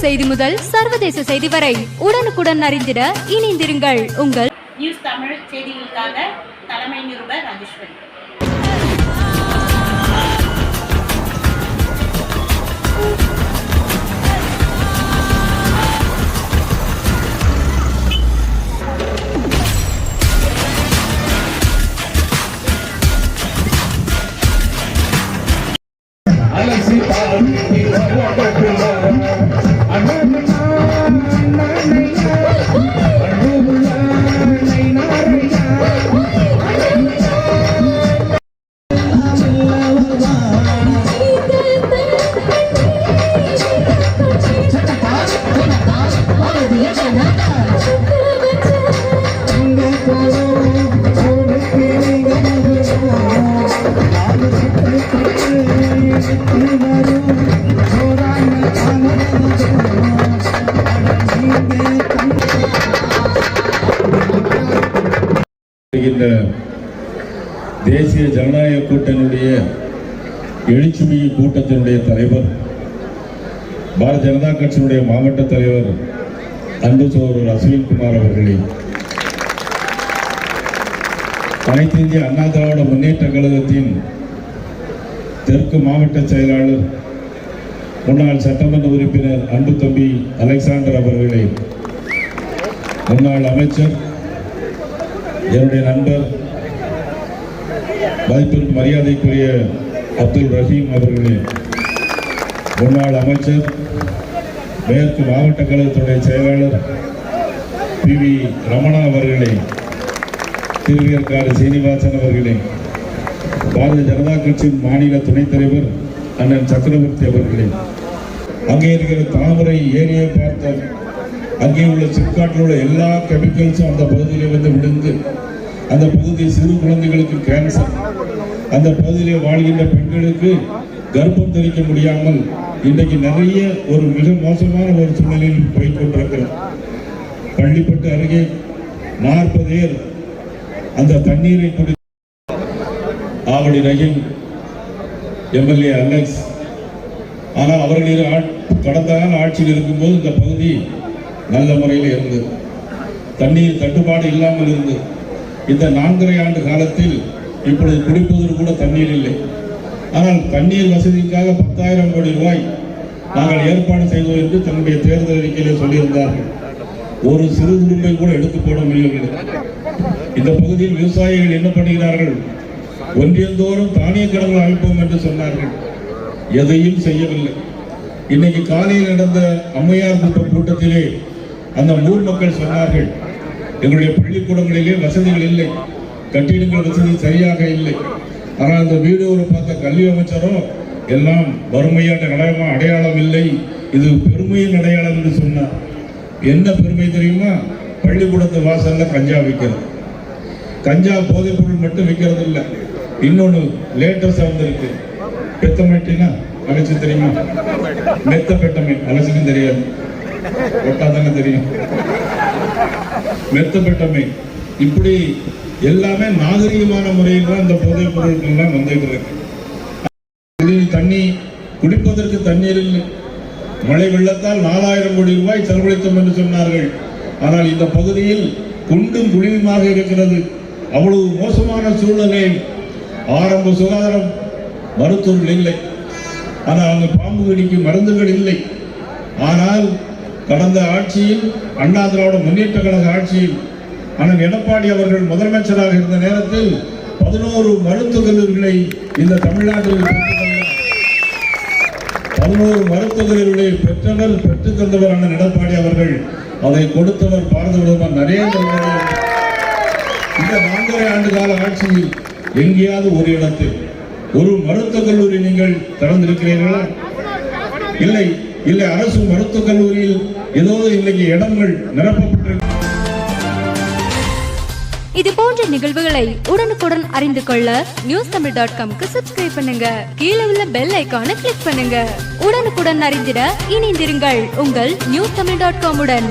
உள்ளூர் செய்தி முதல் சர்வதேச செய்தி வரை உடனுக்குடன் அறிந்திட இணைந்திருங்கள் உங்கள் நியூஸ் தமிழ் செய்திகளுக்காக தலைமை நிருபர் ராஜேஸ்வரி. அலசி பாடி தேசிய ஜனநாயக கூட்டணியுடைய எழுச்சிமிகு கூட்டத்தினுடைய தலைவர் பாரதிய ஜனதா கட்சியினுடைய மாவட்ட தலைவர் அன்பு சோழர் அஸ்வின் குமார் அவர்களே அனைத்து இந்திய அண்ணா திராவிட முன்னேற்ற கழகத்தின் தெற்கு மாவட்ட செயலாளர் முன்னாள் சட்டமன்ற உறுப்பினர் அன்பு தம்பி அலெக்சாண்டர் அவர்களே முன்னாள் அமைச்சர் என்னுடைய நண்பர் மதிப்பிற்கு மரியாதைக்குரிய அப்துல் ரஹீம் அவர்களே முன்னாள் அமைச்சர் மேற்கு மாவட்ட கழகத்துடைய செயலாளர் பி வி ரமணா அவர்களே திருவியற்காடு சீனிவாசன் அவர்களே பாரதிய ஜனதா கட்சியின் மாநில துணைத் தலைவர் அண்ணன் சக்கரவர்த்தி அவர்களே அங்கே இருக்கிற தாமரை ஏரியை பார்த்த அங்கே உள்ள சிப்காட்டில் உள்ள எல்லா கெமிக்கல்ஸும் அந்த பகுதியிலே வந்து விழுந்து அந்த பகுதி சிறு குழந்தைகளுக்கு கேன்சர் அந்த பகுதியிலே வாழ்கின்ற பெண்களுக்கு கர்ப்பம் தெரிவிக்க முடியாமல் இன்றைக்கு நிறைய ஒரு மிக மோசமான ஒரு சூழ்நிலையில் போய் கொண்டிருக்கிறோம் பள்ளிப்பட்டு அருகே நாற்பது பேர் அந்த தண்ணீரை குடி ஆவடி ரஹீம் எம்எல்ஏ அலெக்ஸ். ஆனால் அவர்கள் கடந்த கால ஆட்சியில் இருக்கும்போது இந்த பகுதி நல்ல முறையில் இருந்தது. தண்ணீர் தட்டுப்பாடு இல்லாமல் இருந்தது இந்த நான்கரை ஆண்டு காலத்தில் இப்பொழுது குடிப்பதற்கு கூட தண்ணீர் இல்லை. ஆனால் தண்ணீர் வசதிக்காக பத்தாயிரம் கோடி ரூபாய் நாங்கள் ஏற்பாடு செய்தோம் என்று தன்னுடைய தேர்தல் அறிக்கையிலே சொல்லியிருந்தார்கள். ஒரு சிறு துடுப்பை கூட எடுத்து போட முடியவில்லை. இந்த பகுதியில் விவசாயிகள் என்ன பண்ணுகிறார்கள்? ஒன்றியந்தோறும் தானிய கடன்கள் அமைப்போம் என்று சொன்னார்கள். எதையும் செய்யவில்லை. இன்னைக்கு காலையில் நடந்த அம்மையார் கூட்டம் கூட்டத்திலே அந்த ஊர் மக்கள் சொன்னார்கள் எங்களுடைய பள்ளிக்கூடங்களிலே வசதிகள் இல்லை. கட்டிடங்கள் வசதி சரியாக இல்லை. ஆனால் அந்த வீடியோவில் பார்த்த கல்வி அமைச்சரும் எல்லாம் வறுமையான அடையாளம் அடையாளம் இல்லை. இது பெருமையின் அடையாளம் என்று சொன்னார். என்ன பெருமை தெரியுமா? பள்ளிக்கூடத்து வாசல்ல கஞ்சா விற்கிறது. கஞ்சா போதைப் பொருள் மட்டும் விற்கிறது இல்லை இன்னொன்று லேட்டஸ்டாக வந்திருக்கு பெத்தமேட்டினா அலசி தெரியுமா? மெத்த பெட்டமை அலசிக்கும் தெரியாது. ஒட்டா தானே தெரியும். மெத்த பெட்டமை இப்படி எல்லாமே நாகரிகமான முறையில் தான் இந்த போதைப் பொருட்கள்லாம் வந்துட்டு இருக்கு. தண்ணி குடிப்பதற்கு தண்ணீர் இல்லை. மழை வெள்ளத்தால் நாலாயிரம் கோடி ரூபாய் செலவழித்தோம் என்று சொன்னார்கள். ஆனால் இந்த பகுதியில் குண்டும் குழிவுமாக இருக்கிறது. அவ்வளவு மோசமான சூழ்நிலை. ஆரம்ப சுகாதாரம் மருத்துவர்கள் இல்லை. ஆனால் அங்கு பாம்பு கடிக்கு மருந்துகள் இல்லை. ஆனால் கடந்த ஆட்சியில் அண்ணா திராவிட முன்னேற்ற கழக ஆட்சியில் ஆனால் எடப்பாடி அவர்கள் முதலமைச்சராக இருந்த நேரத்தில் பதினோரு மருத்துவ கல்லூரிகளை இந்த தமிழ்நாட்டில் பதினோரு மருத்துவ கல்லூரிகளை பெற்றவர் பெற்றுத் தந்தவர் அண்ணன் எடப்பாடி அவர்கள். அதை கொடுத்தவர் பாரத பிரதமர் நரேந்திர மோடி இந்த நான்கரை ஆண்டு கால ஆட்சியில் எங்கேயாவது ஒரு இடத்தில் ஒரு மருத்துவக் கல்லூரி நீங்கள் திறந்திருக்கிறீர்களா? இல்லை இல்லை அரசு மருத்துவக் கல்லூரியில் ஏதோ இன்னைக்கு இடங்கள் நிரப்பப்பட்டிருக்கு. இது போன்ற நிகழ்வுகளை உடனுக்குடன் அறிந்து கொள்ள நியூஸ் தமிழ் டாட் காம்க்கு சப்ஸ்கிரைப் பண்ணுங்க. கீழே உள்ள பெல் ஐகானை கிளிக் பண்ணுங்க. உடனுக்குடன் அறிந்திட இணைந்திருங்கள் உங்கள் நியூஸ் தமிழ் டாட் காமுடன்.